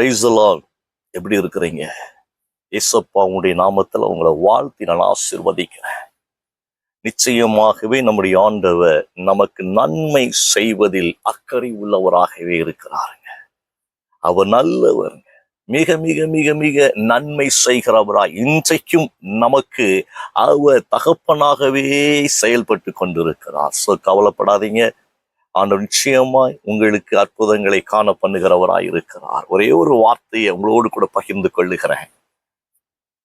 பிரைசலால் எப்படி இருக்கிறீங்க? இசப்பா உங்களுடைய நாமத்துல உங்களை வாழ்த்தி நான் ஆசிர்வதிக்கிறேன். நிச்சயமாகவே நம்முடைய ஆண்டவர் நமக்கு நன்மை செய்வதில் அக்கறை உள்ளவராகவே இருக்கிறாருங்க. அவர் நல்லவருங்க. மிக மிக மிக மிக நன்மை செய்கிறவராய் இன்றைக்கும் நமக்கு அவர் தகப்பனாகவே செயல்பட்டு கொண்டிருக்கிறார். ஸோ கவலைப்படாதீங்க. ஆண்டவர் நிச்சயமாய் உங்களுக்கு அற்புதங்களை காண பண்ணுகிறவராய் இருக்கிறார். ஒரே ஒரு வார்த்தையை உங்களோடு கூட பகிர்ந்து கொள்ளுகிறேன்.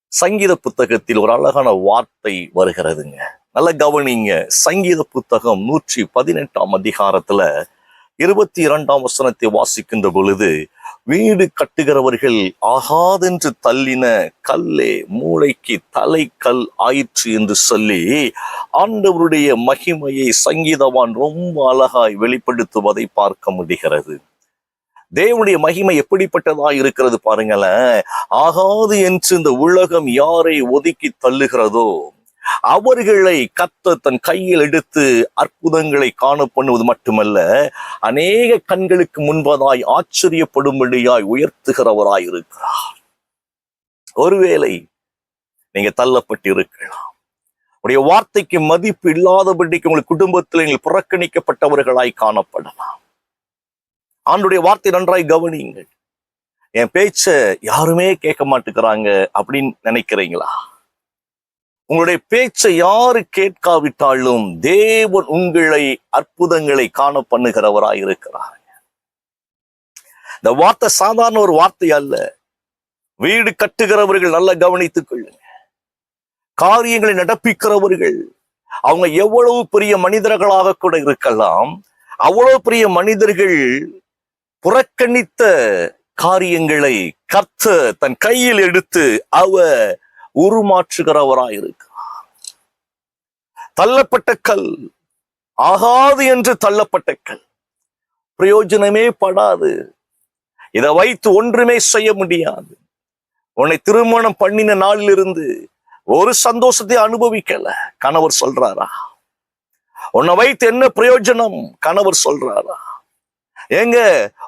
சங்கீத புத்தகத்தில் ஒரு அழகான வார்த்தை வருகிறதுங்க. நல்ல கவனிங்க. சங்கீத புத்தகம் நூற்றி பதினெட்டாம் அதிகாரத்துல இருபத்தி இரண்டாம் வசனத்தை வாசிக்கின்ற பொழுது வீடு கட்டுகிறவர்கள் ஆகாதென்று தள்ளின கல்லே மூளைக்கு தலை கல் ஆயிற்று என்று சொல்லி ஆண்டவருடைய மகிமையை சங்கீதவான் ரொம்ப அழகாய் வெளிப்படுத்துவதை பார்க்க முடிகிறது. தேவனுடைய மகிமை எப்படிப்பட்டதா இருக்கிறது பாருங்களேன். ஆகாது என்று இந்த உலகம் யாரை ஒதுக்கி தள்ளுகிறதோ அவர்களை கத்த தன் கையில் எடுத்து அற்புதங்களை காண பண்ணுவது மட்டுமல்ல அநேக கண்களுக்கு முன்பதாய் ஆச்சரியப்படும்படியாய் உயர்த்துகிறவராய் இருக்கிறார். ஒருவேளை நீங்க தள்ளப்பட்டு இருக்கலாம் உடைய வார்த்தைக்கு மதிப்பு இல்லாதபடிக்கு உங்கள் குடும்பத்தில் நீங்கள் புறக்கணிக்கப்பட்டவர்களாய் காணப்படலாம். ஆண்டுடைய வார்த்தை நன்றாய் கவனியுங்கள். என் பேச்ச யாருமே கேட்க மாட்டேங்கிறாங்க அப்படின்னு நினைக்கிறீங்களா? உங்களுடைய பேச்சை யாரு கேட்காவிட்டாலும் தேவன் உங்களை அற்புதங்களை காண பண்ணுகிறவராய் இருக்கிறார். இந்த வார்த்தை சாதாரண ஒரு வார்த்தை அல்ல. வீடு கட்டுகிறவர்கள் நல்லா கவனித்துக் கொள்ளுங்க. காரியங்களை நடப்பிக்கிறவர்கள் அவங்க எவ்வளவு பெரிய மனிதர்களாக கூட இருக்கலாம் அவ்வளவு பெரிய மனிதர்கள் புறக்கணித்த காரியங்களை கர்த்த தன் கையில் எடுத்து அவ உருமாற்றுகிறவராய் இருக்கிறார் தள்ளப்பட்ட கல் ஆகாது என்று தள்ளப்பட்ட கல். பிரயோஜனமே படாது. இதை வைத்து ஒன்றுமே செய்ய முடியாது. உன்னை திருமணம் பண்ணின நாளிலிருந்து ஒரு சந்தோஷத்தை அனுபவிக்கல கணவர் சொல்றாரா? உன்னை வைத்து என்ன பிரயோஜனம் கணவர் சொல்றாரா? ஏங்க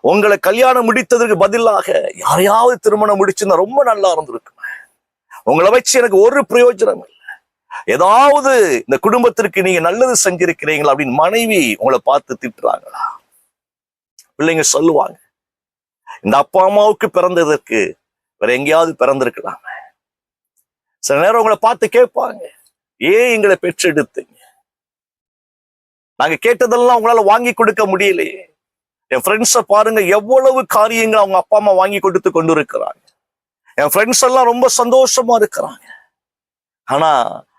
உங்களை கல்யாணம் முடித்ததற்கு பதிலாக யாரையாவது திருமணம் முடிச்சிருந்தா ரொம்ப நல்லா இருந்திருக்கு. உங்களை வச்சு எனக்கு ஒரு பிரயோஜனம் இல்லை. ஏதாவது இந்த குடும்பத்திற்கு நீங்க நல்லது செஞ்சிருக்கிறீங்களா அப்படின்னு மனைவி உங்களை பார்த்து திட்டுறாங்களா? பிள்ளைங்க சொல்லுவாங்க இந்த அப்பா அம்மாவுக்கு பிறந்ததற்கு வேற எங்கேயாவது பிறந்திருக்கலாம். சில நேரம் உங்களை பார்த்து கேட்பாங்க ஏன் எங்களை பெற்றெடுத்தீங்க? நாங்க கேட்டதெல்லாம் உங்களால வாங்கி கொடுக்க முடியலையே. என் ஃப்ரெண்ட்ஸை பாருங்க எவ்வளவு காரியங்கள் அவங்க அப்பா அம்மா வாங்கி கொடுத்து கொண்டு இருக்கிறாங்க என் ஃப்ரெண்ட்ஸ் எல்லாம் ரொம்ப சந்தோஷமா இருக்கிறாங்க. ஆனா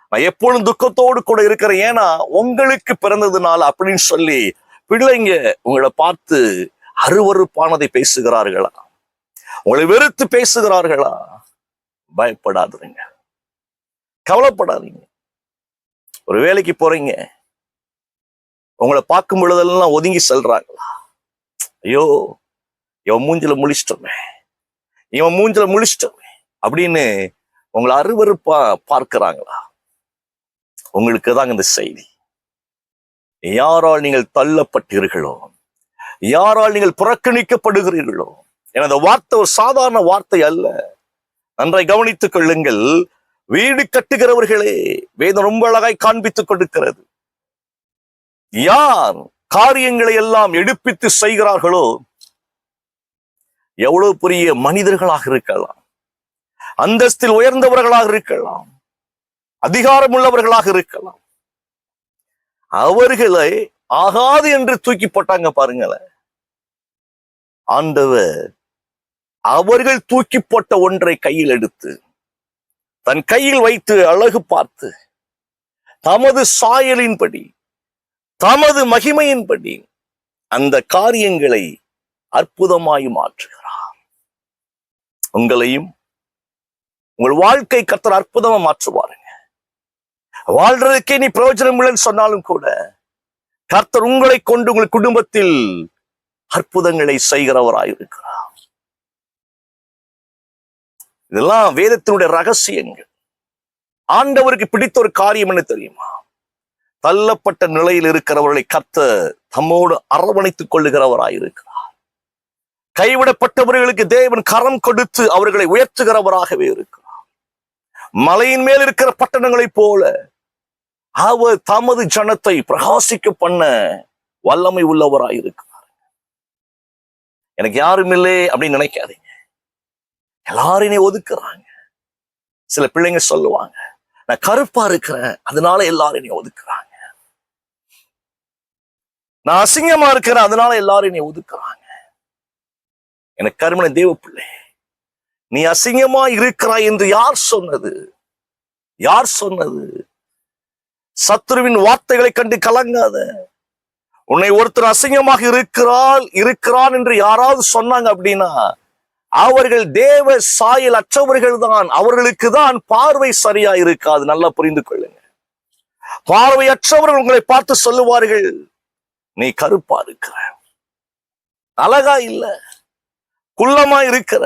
நான் எப்பொழுதும் துக்கத்தோடு கூட இருக்கிறேன். ஏன்னா உங்களுக்கு பிறந்ததுனால அப்படின்னு சொல்லி பிள்ளைங்க உங்களை பார்த்து அருவறுப்பானதை பேசுகிறார்களா? உங்களை வெறுத்து பேசுகிறார்களா? பயப்படாதுங்க. கவலைப்படாதீங்க. ஒரு வேலைக்கு போறீங்க. உங்களை பார்க்கும் பொழுதெல்லாம் ஒதுங்கி செல்றாங்களா ஐயோ என் மூஞ்சில முழிச்சிட்டோமே. இவன் மூஞ்சில முழிச்சிட்டோமே அப்படின்னு உங்களை அருவறுப்பா பார்க்கிறாங்களா? உங்களுக்கு தாங்க இந்த செய்தி. யாரால் நீங்கள் தள்ளப்பட்டீர்களோ? யாரால் நீங்கள் புறக்கணிக்கப்படுகிறீர்களோ? எனது வார்த்தை ஒரு சாதாரண வார்த்தை அல்ல. நன்றை கவனித்துக் கொள்ளுங்கள். வீடு கட்டுகிறவர்களே வேதம் ரொம்ப அழகாய் காண்பித்துக் கொடுக்கிறது. யார் காரியங்களை எல்லாம் எடுப்பித்து செய்கிறார்களோ எவ்வளவு பெரிய மனிதர்களாக இருக்கலாம். அந்தஸ்தில் உயர்ந்தவர்களாக இருக்கலாம். அதிகாரம் உள்ளவர்களாக இருக்கலாம். அவர்களை ஆகாது என்று தூக்கி போட்டாங்க பாருங்களேன். ஆண்டவர் அவர்கள் தூக்கி போட்ட ஒன்றை கையில் எடுத்து தன் கையில் வைத்து அழகு பார்த்து தமது சாயலின்படி தமது மகிமையின்படி அந்த காரியங்களை அற்புதமாய் மாற்றுகிறார் உங்களையும் உங்கள் வாழ்க்கை கத்தர் அற்புதமா மாற்றுவாருங்க. வாழ்றதுக்கே நீ பிரயோஜனம் இல்லைன்னு சொன்னாலும் கூட கர்த்தர் உங்களை கொண்டு உங்கள் குடும்பத்தில் அற்புதங்களை செய்கிறவராயிருக்கிறார் இதெல்லாம் வேதத்தினுடைய ரகசியங்கள். ஆண்டவருக்கு பிடித்த ஒரு காரியம் என்ன தெரியுமா? தள்ளப்பட்ட நிலையில் இருக்கிறவர்களை கத்த தம்மோடு அரவணைத்துக் கொள்ளுகிறவராயிருக்கிறார் கைவிடப்பட்டவர்களுக்கு தேவன் கரம் கொடுத்து அவர்களை உயர்த்துகிறவராகவே இருக்கிறார். மலையின் மேல் இருக்கிற பட்டணங்களைப் போல அவர் தமது ஜனத்தை பிரகாசிக்க பண்ண வல்லமை உள்ளவராயிருக்கிறார் எனக்கு யாரும் இல்லை அப்படின்னு நினைக்காதீங்க. எல்லாரையும் ஒதுக்குறாங்க. சில பிள்ளைங்க சொல்லுவாங்க நான் கருப்பா இருக்கிறேன் அதனால எல்லாரும் நீ ஒதுக்குறாங்க. நான் அசிங்கமா இருக்கிறேன் அதனால எல்லாரும் நீ ஒதுக்குறாங்க. எனக்கு கருமனை தேவ பிள்ளை. நீ அசிங்கமா இருக்கிறாய் என்று யார் சொன்னது? யார் சொன்னது? சத்ருவின் வார்த்தைகளை கண்டு கலங்காத. உன்னை ஒருத்தர் அசிங்கமாக இருக்கிறாள் இருக்கிறான் என்று யாராவது சொன்னாங்க அப்படின்னா அவர்கள் தேவ சாயல் அற்றவர்கள் தான். அவர்களுக்கு தான் பார்வை சரியா இருக்காது. நல்லா புரிந்து கொள்ளுங்க. பார்வையற்றவர்கள் உங்களை பார்த்து சொல்லுவார்கள் நீ கருப்பா இருக்கிற. அழகா இல்ல. குள்ளமா இருக்கிற.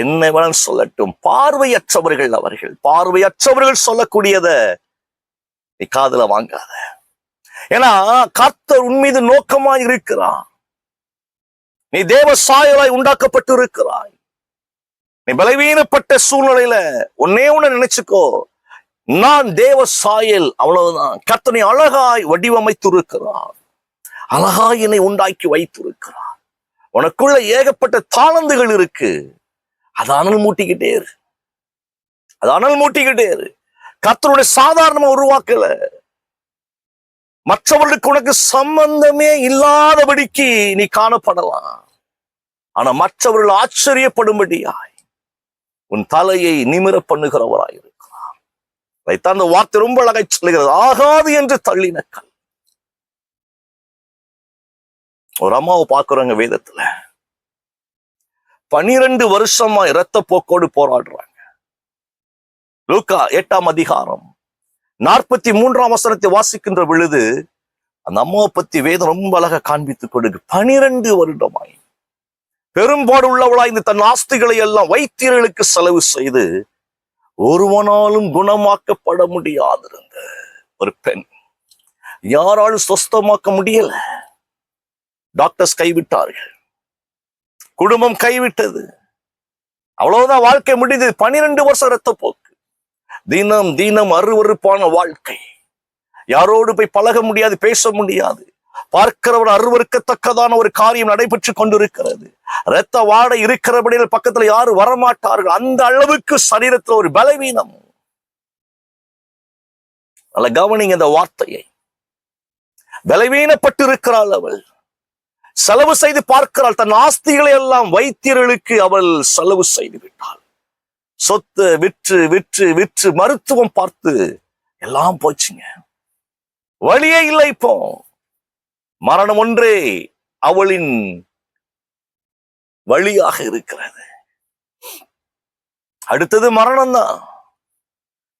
என்ன வேணும் சொல்லட்டும் பார்வையற்றவர்கள் அவர்கள். பார்வையற்றவர்கள் சொல்லக்கூடியத நீ காதுல வாங்காத. ஏன்னா கர்த்தர் உன் மீது நோக்கமா இருக்கிறான் நீ தேவ சாயலாய் உண்டாக்கப்பட்டு இருக்கிறாய் நீ பலவீனப்பட்ட சூழ்நிலையில ஒன்னே ஒண்ணு நினைச்சுக்கோ. நான் தேவ சாயல் அவ்வளவுதான். கர்த்தனை அழகாய் வடிவமைத்து இருக்கிறான் அழகாய் என்னை உண்டாக்கி வைத்திருக்கிறான் உனக்குள்ள ஏகப்பட்ட தாளந்துகள் இருக்கு. அது அனல் மூட்டிக்கிட்டே இரு. அது அனல் மூட்டிக்கிட்டே இரு. கத்தருடைய சாதாரணமா உருவாக்கல. மற்றவர்களுக்கு உனக்கு சம்பந்தமே இல்லாதபடிக்கு நீ காணப்படலாம். ஆனா மற்றவர்கள் ஆச்சரியப்படும்படியாய் உன் தலையை நிமிர பண்ணுகிறவராய் இருக்கிறார் அதைத்தான் அந்த வார்த்தை ரொம்ப அழகாய் சொல்லுகிறது. ஆகாது என்று தள்ளின கல் ஒரு அம்மாவை பார்க்குறாங்க வேதத்துல பனிரெண்டு வருஷமா இரத்த போக்கோடு போராடுறாங்க. லூக்கா எட்டாம் அதிகாரம் நாற்பத்தி மூன்றாம் வசனத்தை வாசிக்கின்ற பொழுது அந்த அம்மாவை பத்தி வேதம் ரொம்ப அழகா காண்பித்துக் கொடுக்கு. பனிரெண்டு வருடமாய் பெரும்பாடு உள்ளவளாய் இந்த தன் ஆஸ்திகளை எல்லாம் வைத்தியர்களுக்கு செலவு செய்து ஒருவனாலும் குணமாக்கப்பட முடியாதிருந்த ஒரு பெண். யாராலும் சொஸ்தமாக்க முடியல. டாக்டர்ஸ் கைவிட்டார்கள். குடும்பம் கைவிட்டது. அவ்வளவுதான் வாழ்க்கை முடிந்தது. பனிரெண்டு வருஷம் ரத்த போக்கு தினம் தினம் அருவறுப்பான வாழ்க்கை. யாரோடு போய் பழக முடியாது பேச முடியாது. பார்க்கிறவர் அருவறுக்கத்தக்கதான ஒரு காரியம் நடைபெற்று கொண்டிருக்கிறது. இரத்த வாடை இருக்கிறபடியில் பக்கத்துல யாரும் வரமாட்டார்கள். அந்த அளவுக்கு சரீரத்துல ஒரு பலவீனம். நல்ல கவனிங்க இந்த வார்த்தையை. பலவீனப்பட்டு இருக்கிறாள் அவள். செலவு செய்து பார்க்கிறாள். தன் ஆஸ்திகளை எல்லாம் வைத்தியர்களுக்கு அவள் செலவு செய்து விட்டாள். சொத்து விற்று விற்று விற்று மருத்துவம் பார்த்து எல்லாம் போச்சுங்க. வழியே இல்லை இப்போ. மரணம் ஒன்றே அவளின் வழியாக இருக்கிறது. அடுத்தது மரணம் தான்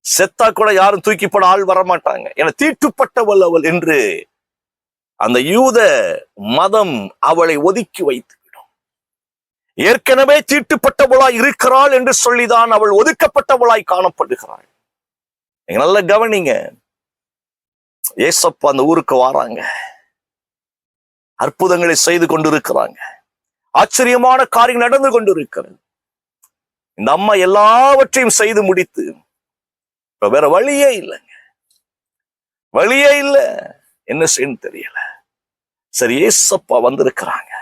செத்தா கூட யாரும் தூக்கிப்பட ஆள் வரமாட்டாங்க. என தீட்டுப்பட்டவள் அவள் என்று அந்த யூத மதம் அவளை ஒதுக்கி வைத்துவிடும். ஏற்கனவே தீட்டுப்பட்டவளாய் இருக்கிறாள் என்று சொல்லிதான் அவள் ஒதுக்கப்பட்டவளாய் காணப்படுகிறாள். நீங்க நல்ல கவனிங்க. ஏசப்பா அந்த ஊருக்கு வாராங்க. அற்புதங்களை செய்து கொண்டிருக்கிறாங்க. ஆச்சரியமான காரியம் நடந்து கொண்டிருக்கிறது. இந்த அம்மா எல்லாவற்றையும் செய்து முடித்து இப்ப வேற வழியே இல்லைங்க. வழியே இல்லை. என்ன செய்யணும் தெரியல. சரி ஏசப்பா வந்திருக்கிறாங்க.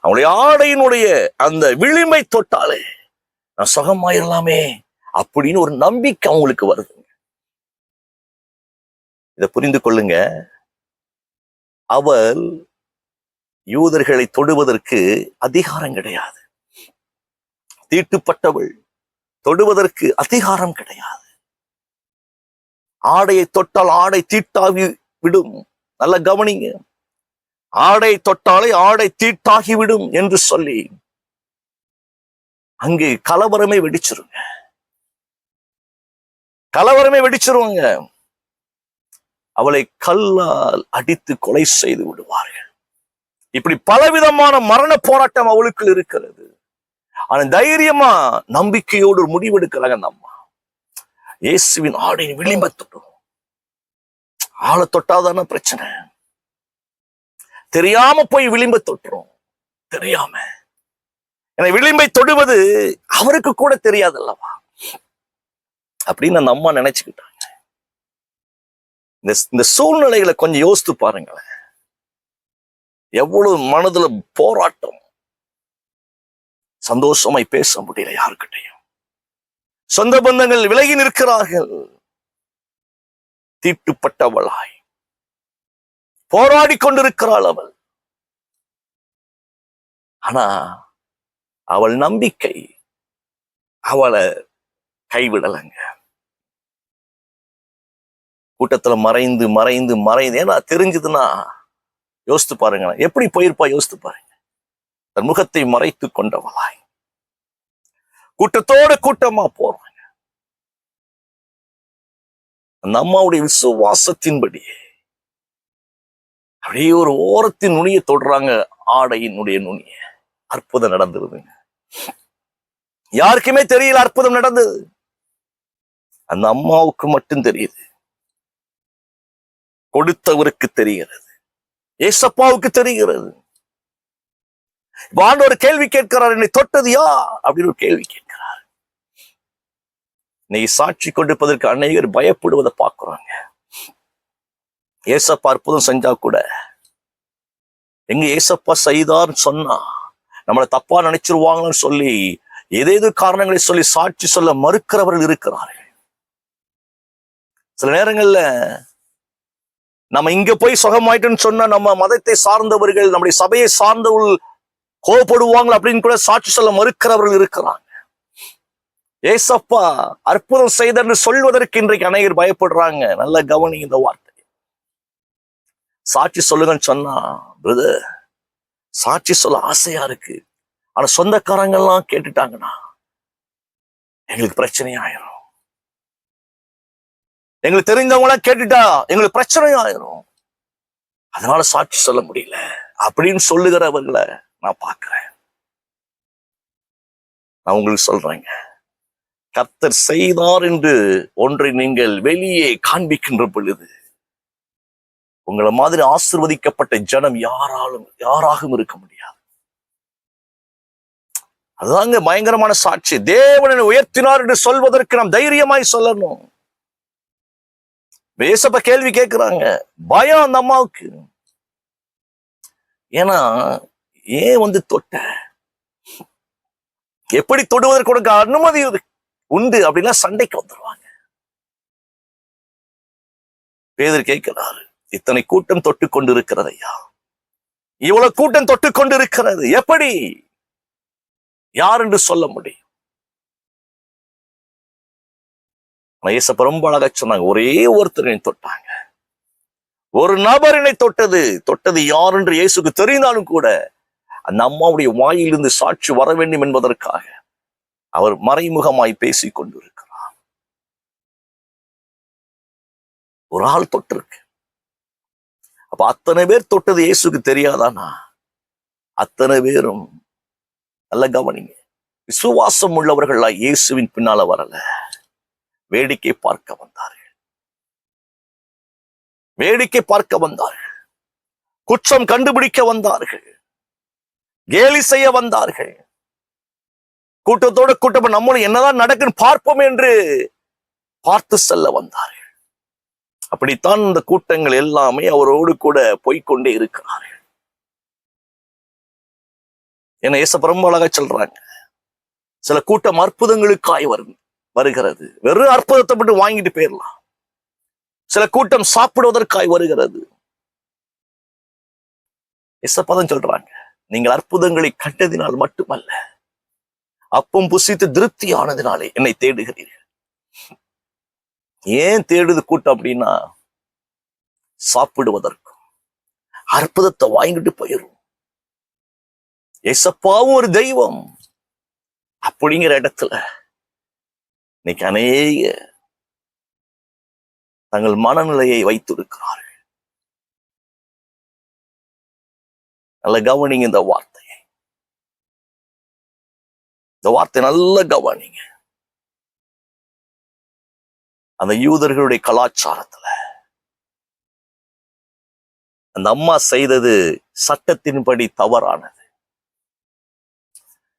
அவனுடைய ஆடையினுடைய அந்த விளிமை தொட்டாலே நான் சுகமாயிரலாமே அப்படின்னு ஒரு நம்பிக்கை அவங்களுக்கு வருதுங்க இதை புரிந்து கொள்ளுங்க. அவள் யூதர்களை தொடுவதற்கு அதிகாரம் கிடையாது. தீட்டுப்பட்டவள் தொடுவதற்கு அதிகாரம் கிடையாது. ஆடையை தொட்டால் ஆடை தீட்டாவி விடும். நல்லா கவனிங்க. ஆடை தொட்டாலே ஆடை தீட்டாகி விடும் என்று சொல்லி அங்கு கலவரமே வெடிச்சிருங்க. கலவரமே வெடிச்சிருவாங்க அவளை கல்லால் அடித்து கொலை செய்து விடுவார்கள். இப்படி பலவிதமான மரண போராட்டம் அவளுக்குள் இருக்கிறது. ஆனா தைரியமா நம்பிக்கையோடு ஒரு முடிவெடுக்கிறாங்க அந்த அம்மா இயேசுவின் ஆடையின் விளிம்ப ஆளை தொட்டாதான பிரச்சனை. தெரியாம போய் விளிம்ப தொட்டுரும். தெரியாம. என்னை விளிம்பை தொடுவது அவருக்கு கூட தெரியாது அல்லவா அப்படின்னு அந்த அம்மா நினைச்சுக்கிட்டாங்க. இந்த இந்த சூழ்நிலைகளை கொஞ்சம் யோசித்து பாருங்களேன். எவ்வளவு மனதுல போராட்டம். சந்தோஷமாய் பேச முடியல யாருக்கிட்டையும். சொந்த பந்தங்கள் விலகி நிற்கிறார்கள். தீட்டுப்பட்டவளாய். போராடி கொண்டிருக்கிறாள் அவள். ஆனா அவள் நம்பிக்கை அவளை கைவிடலைங்க. கூட்டத்துல மறைந்து மறைந்து மறைந்து ஏன்னா தெரிஞ்சதுன்னா யோசித்து பாருங்க எப்படி போயிருப்பா யோசித்து பாருங்க. தன் முகத்தை மறைத்து கொண்டவளாய். கூட்டத்தோட கூட்டமா போறாங்க. அந்த அம்மாவுடைய விசுவாசத்தின்படியே அப்படியே ஒரு ஓரத்தின் நுனிய தொடுறாங்க ஆடையினுடைய நுனிய. அற்புதம் நடந்துருதுங்க யாருக்குமே தெரியல அற்புதம் நடந்தது. அந்த அம்மாவுக்கு மட்டும் தெரியுது. கொடுத்தவருக்கு தெரிகிறது. ஏசப்பாவுக்கு தெரிகிறது. வாண்ட ஒரு கேள்வி கேட்கிறார் என்னை தொட்டதியா அப்படின்னு ஒரு கேள்வி கேட்கிறார். நீ சாட்சி கொண்டிருப்பதற்கு அநேகர் பயப்படுவதை பார்க்கிறாங்க. ஏசப்பா அற்புதம் செஞ்சா கூட. எங்க ஏசப்பா செய்தார்னு சொன்னா நம்மளை தப்பா நினைச்சிருவாங்கன்னு சொல்லி ஏதேது காரணங்களை சொல்லி சாட்சி சொல்ல மறுக்கிறவர்கள் இருக்கிறார்கள். சில நேரங்கள்ல நம்ம இங்க போய் சுகமாயிட்டுன்னு சொன்னா நம்ம மதத்தை சார்ந்தவர்கள் நம்முடைய சபையை சார்ந்தவர்கள் கோபப்படுவாங்க அப்படின்னு கூட சாட்சி சொல்ல மறுக்கிறவர்கள் இருக்கிறாங்க. ஏசப்பா அற்புதம் செய்தன்னு சொல்வதற்கு இன்றைக்கு அநேகர் பயப்படுறாங்க. நல்ல கவனி இந்த வார்த்தை. சாட்சி சொல்லுங்கன்னு சொன்னா பிரதர் சாட்சி சொல்ல ஆசையா இருக்கு. ஆனா சொந்தக்காரங்கெல்லாம் கேட்டுட்டாங்கன்னா எங்களுக்கு பிரச்சனை ஆயிரும். எங்களுக்கு தெரிஞ்சவங்களாம் கேட்டுட்டா எங்களுக்கு பிரச்சனை ஆயிரும். அதனால சாட்சி சொல்ல முடியல. அப்படின்னு சொல்லுகிறவர்களை நான் பார்க்கிறேன். நான் உங்களுக்கு சொல்றேங்க. கர்த்தர் செய்தார் என்று ஒன்றை நீங்கள் வெளியே காண்பிக்கின்ற பொழுது உங்களை மாதிரி ஆசிர்வதிக்கப்பட்ட ஜனம் யாராலும் யாராகவும் இருக்க முடியாது. அதுதாங்க பயங்கரமான சாட்சி. தேவனை உயர்த்தினார் என்று சொல்வதற்கு நாம் தைரியமாய் சொல்லணும். பேசப்ப கேள்வி கேட்கிறாங்க. பயம் அந்த அம்மாவுக்கு. ஏன்னா ஏன் வந்து தொட்ட? எப்படி தொடுவதற்கு உனக்கு அனுமதி உண்டு அப்படின்னா சண்டைக்கு வந்துருவாங்க. பேதர் கேட்கிறாரு. இத்தனை கூட்டம் தொட்டு கொண்டிருக்கிறது ஐயா. இவ்வளவு கூட்டம் தொட்டு கொண்டிருக்கிறது. எப்படி? யார் என்று சொல்ல முடியும்? ஆனா ரொம்ப அழகா சொன்னாங்க. ஒரே ஒருத்தரை தொட்டாங்க. ஒரு நபரினை தொட்டது. தொட்டது யார் என்று இயேசுக்கு தெரிந்தாலும் கூட அந்த அம்மாவுடைய வாயிலிருந்து சாட்சி வர வேண்டும் என்பதற்காக அவர் மறைமுகமாய் பேசிக் கொண்டிருக்கிறார். ஒரு ஆள் தொட்டிருக்கு. அப்ப அத்தனை பேர் தொட்டது இயேசுக்கு தெரியாதானா? அத்தனை பேரும் நல்ல கவனிங்க. விசுவாசம் உள்ளவர்களா இயேசுவின் பின்னால வரல. வேடிக்கை பார்க்க வந்தார்கள். வேடிக்கை பார்க்க வந்தார்கள். குற்றம் கண்டுபிடிக்க வந்தார்கள். கேலி செய்ய வந்தார்கள். கூட்டத்தோட கூட்டம் நம்மளும் என்னதான் நடக்குன்னு பார்ப்போம் என்று பார்த்து செல்ல வந்தார்கள். அப்படித்தான் இந்த கூட்டங்கள் எல்லாமே அவரோடு கூட போய்கொண்டே இருக்கிறார்கள் என ஏச ரொம்ப அழகா சொல்றாங்க. சில கூட்டம் அற்புதங்களுக்காய் வரும் வருகிறது. வெறும் அற்புதத்தை மட்டும் வாங்கிட்டு போயிடலாம் சில கூட்டம் சாப்பிடுவதற்காய் வருகிறது. இசப்பதம் சொல்றாங்க. நீங்கள் அற்புதங்களை கண்டதினால் மட்டுமல்ல அப்பம் புசித்து திருப்தியானதினாலே என்னை தேடுகிறீர்கள். ஏன் தேடுது கூட்டம் அப்படின்னா சாப்பிடுவதற்கும் அற்புதத்தை வாங்கிட்டு போயிரும். எசப்பாவும் ஒரு தெய்வம். அப்படிங்கிற இடத்துல இன்னைக்கு அநேக தங்கள் மனநிலையை வைத்திருக்கிறார்கள். நல்ல கவனிங்க இந்த வார்த்தையை. இந்த வார்த்தை நல்ல கவனிங்க. அந்த யூதர்களுடைய கலாச்சாரத்துல. அந்த அம்மா செய்தது சட்டத்தின்படி தவறானது.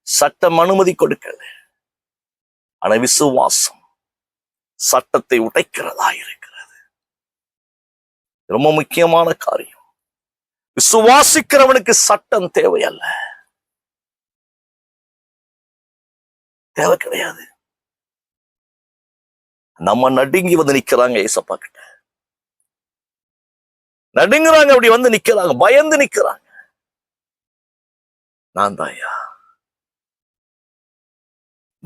சட்டம் அனுமதி கொடுக்கல. ஆனா விசுவாசம் சட்டத்தை உடைக்கிறதா இருக்கிறது. ரொம்ப முக்கியமான காரியம். விசுவாசிக்கிறவனுக்கு சட்டம் தேவையல்ல. தேவை கிடையாது. நம்ம நடுங்கி வந்து நிக்கிறாங்க ஏசப்பா கிட்ட. நடுங்குறாங்க அப்படி வந்து நிக்கிறாங்க பயந்து நிக்கிறாங்க. நான் தாயா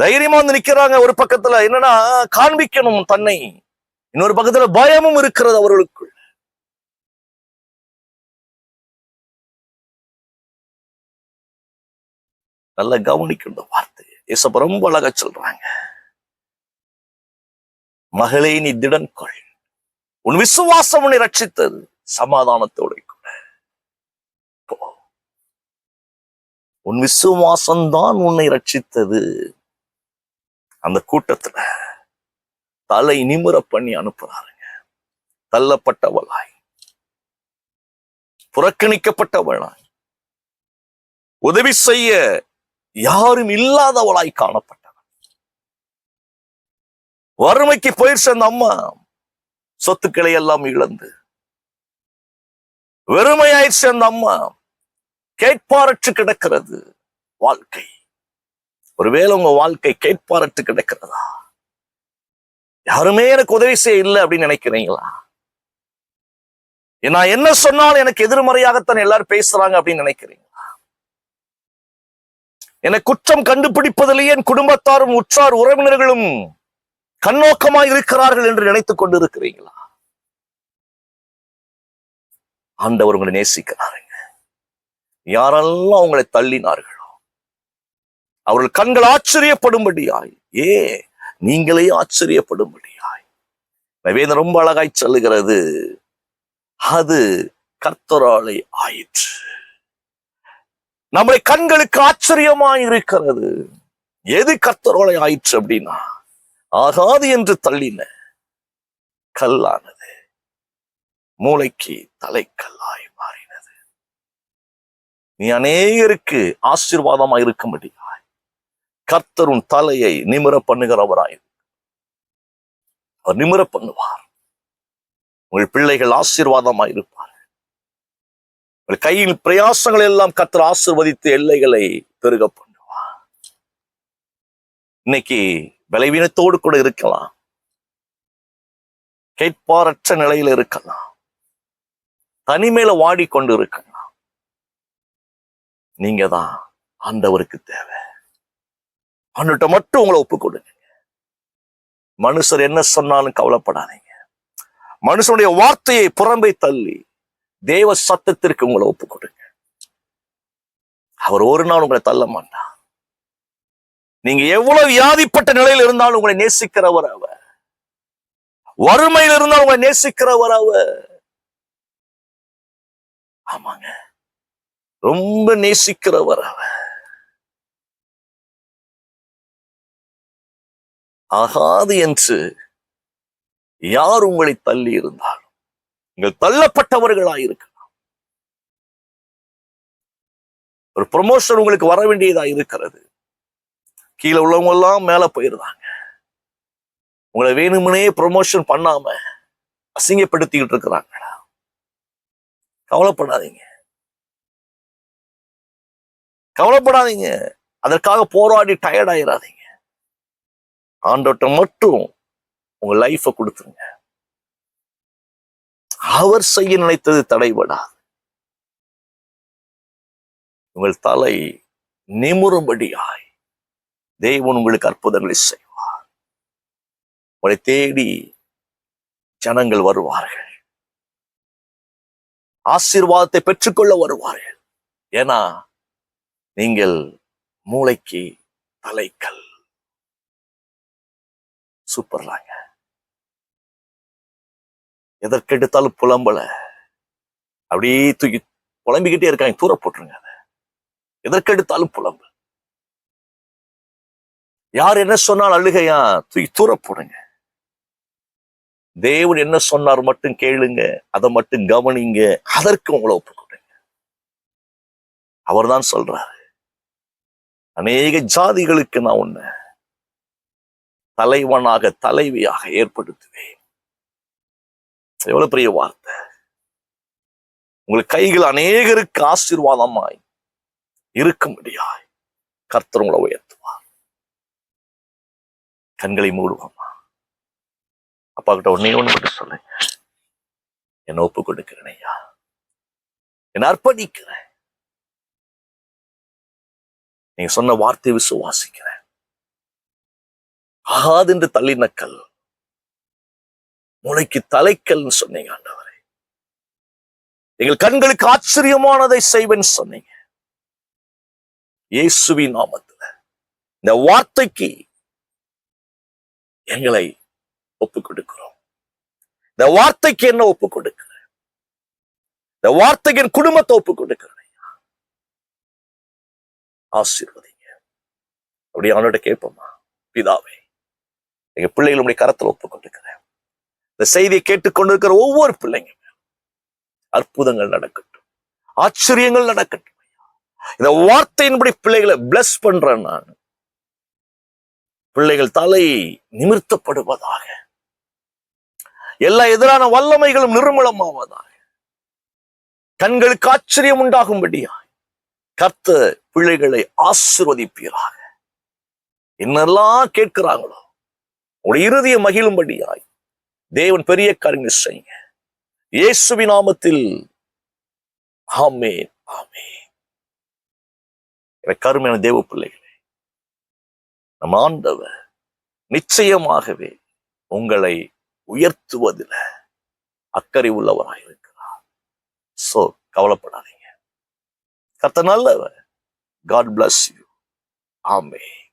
தைரியமா வந்து நிக்கிறாங்க ஒரு பக்கத்துல. என்னன்னா காண்பிக்கணும் தன்னை. இன்னொரு பக்கத்துல பயமும் இருக்கிறது அவர்களுக்குள். நல்லா கவனிக்கும் இந்த வார்த்தை ஏசப்ப ரொம்ப அழகா சொல்றாங்க. மகளே நீ திடன் கொள். உன் விசுவாசம் உன்னை ரட்சித்தது. சமாதானத்தோட கூட போ. உன் விசுவாசம்தான் உன்னை ரட்சித்தது. அந்த கூட்டத்துல தலை நிமிர பண்ணி அனுப்புறாருங்க தள்ளப்பட்டவளாய். புறக்கணிக்கப்பட்டவளாய். உதவி செய்ய யாரும் இல்லாதவளாய் காணப்பட்ட வறுமைக்கு போயிடுச்சு அந்த அம்மா. சொத்துக்களை எல்லாம் இழந்து. வெறுமையாயிடுச்சு அந்த அம்மா. கேட்பாரற்று கிடக்கிறது வாழ்க்கை. ஒருவேளை உங்க வாழ்க்கை கேட்பாரற்று கிடக்கிறதா? யாருமே எனக்கு உதவி செய்ய இல்லை அப்படின்னு நினைக்கிறீங்களா? நான் என்ன சொன்னாலும் எனக்கு எதிர்மறையாகத்தான் எல்லாரும் பேசுறாங்க அப்படின்னு நினைக்கிறீங்களா? என குற்றம் கண்டுபிடிப்பதிலேயே என் குடும்பத்தாரும் உற்றார் உறவினர்களும் கண்ணோக்கமாய் இருக்கிறார்கள் என்று நினைத்துக் கொண்டிருக்கிறீங்களா ஆண்டவர் உங்களை நேசிக்கிறாருங்க. யாரெல்லாம் உங்களை தள்ளினார்களோ அவர்கள் கண்கள் ஆச்சரியப்படும்படியாய் ஏ நீங்களே ஆச்சரியப்படும்படியாய். வேதம் ரொம்ப அழகாய் சொல்லுகிறது அது கர்த்தராலை ஆயிற்று. நம்முடைய கண்களுக்கு ஆச்சரியமாய் இருக்கிறது எது கர்த்தரோலை ஆயிற்று அப்படின்னா ஆகாது என்று தள்ளின கல்லானது. மூளைக்கு தலைக்கல்லாய் மாறினது. நீ அநேகருக்கு ஆசீர்வாதமாய் இருக்கும்படியாய் கர்த்தரும் தலையை நிமிர பண்ணுகிறவராய். அவர் நிமிர பண்ணுவார். உங்கள் பிள்ளைகள் ஆசீர்வாதமாய் இருப்பார். உங்கள் கையில் பிரயாசங்கள் எல்லாம் கர்த்தர் ஆசிர்வதித்து எல்லைகளை பெருக பண்ணுவார். இன்னைக்கு பலவீனத்தோடு கூட இருக்கலாம். கேட்பாரற்ற நிலையில இருக்கலாம். தனிமையில வாடிக்கொண்டு இருக்கலாம். நீங்க தான் ஆண்டவருக்கு தேவை. ஆண்டுகிட்ட மட்டும் உங்களை ஒப்பு கொடுங்க. மனுஷர் என்ன சொன்னாலும் கவலைப்படாதீங்க. மனுஷனுடைய வார்த்தையை புறம்பை தள்ளி தேவ சத்தத்திற்கு உங்களை ஒப்பு கொடுங்க. அவர் ஒரு நாள் உங்களை தள்ள மாட்டார். நீங்க எவ்வளவு வியாதிப்பட்ட நிலையில் இருந்தாலும் உங்களை நேசிக்கிறவர் அவர். வறுமையில் இருந்தால் உங்களை நேசிக்கிறவர் அவர். ஆமாங்க. ரொம்ப நேசிக்கிறவர் அவர். ஆகாது என்று யார் உங்களை தள்ளி இருந்தாலும் நீங்கள் தள்ளப்பட்டவர்களாய் இருக்கலாம். ஒரு ப்ரொமோஷன் உங்களுக்கு வர வேண்டியதா இருக்கிறது. கீழே உள்ளவங்க எல்லாம் மேல போயிருந்தாங்க. உங்களை வேணுமனே ப்ரொமோஷன் பண்ணாம அசிங்கப்படுத்திக்கிட்டு இருக்கிறாங்களா கவலைப்படாதீங்க. கவலைப்படாதீங்க. அதற்காக போராடி டயர்ட் ஆயிடாதீங்க ஆண்டோட்ட மட்டும் உங்க லைஃப கொடுத்துருங்க. அவர் செய்ய நினைத்தது தடைபடாது. உங்கள் தலை நிமுறும்படியாய் தேவன் உங்களுக்கு அற்புதங்களை செய்வார். உங்களை தேடி ஜனங்கள் வருவார்கள். ஆசீர்வாதத்தை பெற்றுக்கொள்ள வருவார்கள். ஏன்னா நீங்கள் மூளைக்கு தலைக்கல். சூப்பர்லாங்க எதற்கெடுத்தாலும் புலம்பல. அப்படியே தூக்கி புலம்பிக்கிட்டே இருக்காங்க. தூர போட்டுருங்க எதற்கெடுத்தாலும் புலம்பு. யார் என்ன சொன்னால் அழுகையா? தூக்கி தூர போடுங்க. தேவன் என்ன சொன்னார் மட்டும் கேளுங்க அதை மட்டும் கவனிங்க அதற்கு உங்களை ஒப்பு கொடுங்க. அவர்தான் சொல்றாரு. அநேக ஜாதிகளுக்கு நான் உன்னை தலைவனாக தலைவியாக ஏற்படுத்துவேன். எவ்வளவு பெரிய வார்த்தை. உங்கள் கைகள் அநேகருக்கு ஆசீர்வாதமாய் இருக்கும்படியாய் கர்த்தர் உங்களை உயர்த்து கண்களை மூடுவோமா. அப்பா கிட்ட ஒன்னே ஒண்ணு மட்டும் சொல்லுங்க என்ன ஒப்பு கொடுக்கிறேன் ஐயா. என்ன அர்ப்பணிக்கிறேன். நீங்க சொன்ன வார்த்தையை விசுவாசிக்கிறேன். ஆகாது என்று தள்ளின கல். மூளைக்கு தலைக்கல்னு சொன்னீங்க ஆண்டவரே. எங்கள் கண்களுக்கு ஆச்சரியமானதை செய்வேன் சொன்னீங்க. இயேசுவின் நாமத்துல. இந்த வார்த்தைக்கு எங்களை ஒப்பு கொடுக்கிறோம் இந்த வார்த்தைக்கு என்ன ஒப்பு கொடுக்கிறேன் இந்த வார்த்தைக்கு என் குடும்பத்தை ஒப்பு கொடுக்கிறேன் ஆசீர்வதிங்க. அப்படி அவனோட கேட்போமா? பிதாவே எங்க பிள்ளைகளுடைய கரத்துல ஒப்பு கொண்டிருக்கிறேன் இந்த செய்தியை கேட்டுக்கொண்டிருக்கிற ஒவ்வொரு பிள்ளைங்க அற்புதங்கள் நடக்கட்டும். ஆச்சரியங்கள் நடக்கட்டும் இந்த வார்த்தையின்படி பிள்ளைகளை பிளஸ் பண்றேன் நான். பிள்ளைகள் தலை நிமிர்த்தப்படுவதாக. எல்லா எதிரான வல்லமைகளும் நிர்மூலமாவதாக. கண்களுக்கு ஆச்சரியம் உண்டாகும்படியாய் கர்த்த பிள்ளைகளை ஆசிர்வதிப்பீராக. என்னெல்லாம் கேட்கிறாங்களோ உடைய இறுதிய மகிழும்படியாய் தேவன் பெரிய காரியங்கள் செய்யுங்க. இயேசுவி நாமத்தில் ஆமே ஆமே கருமையான தேவ பிள்ளைகள் நம் ஆண்டவர் நிச்சயமாகவே உங்களை உயர்த்துவதில் அக்கறை உள்ளவராக இருக்கிறார். சோ கவலைப்படாதீங்க. கத்த நல்லவர். காட் பிளஸ் யூ ஆமே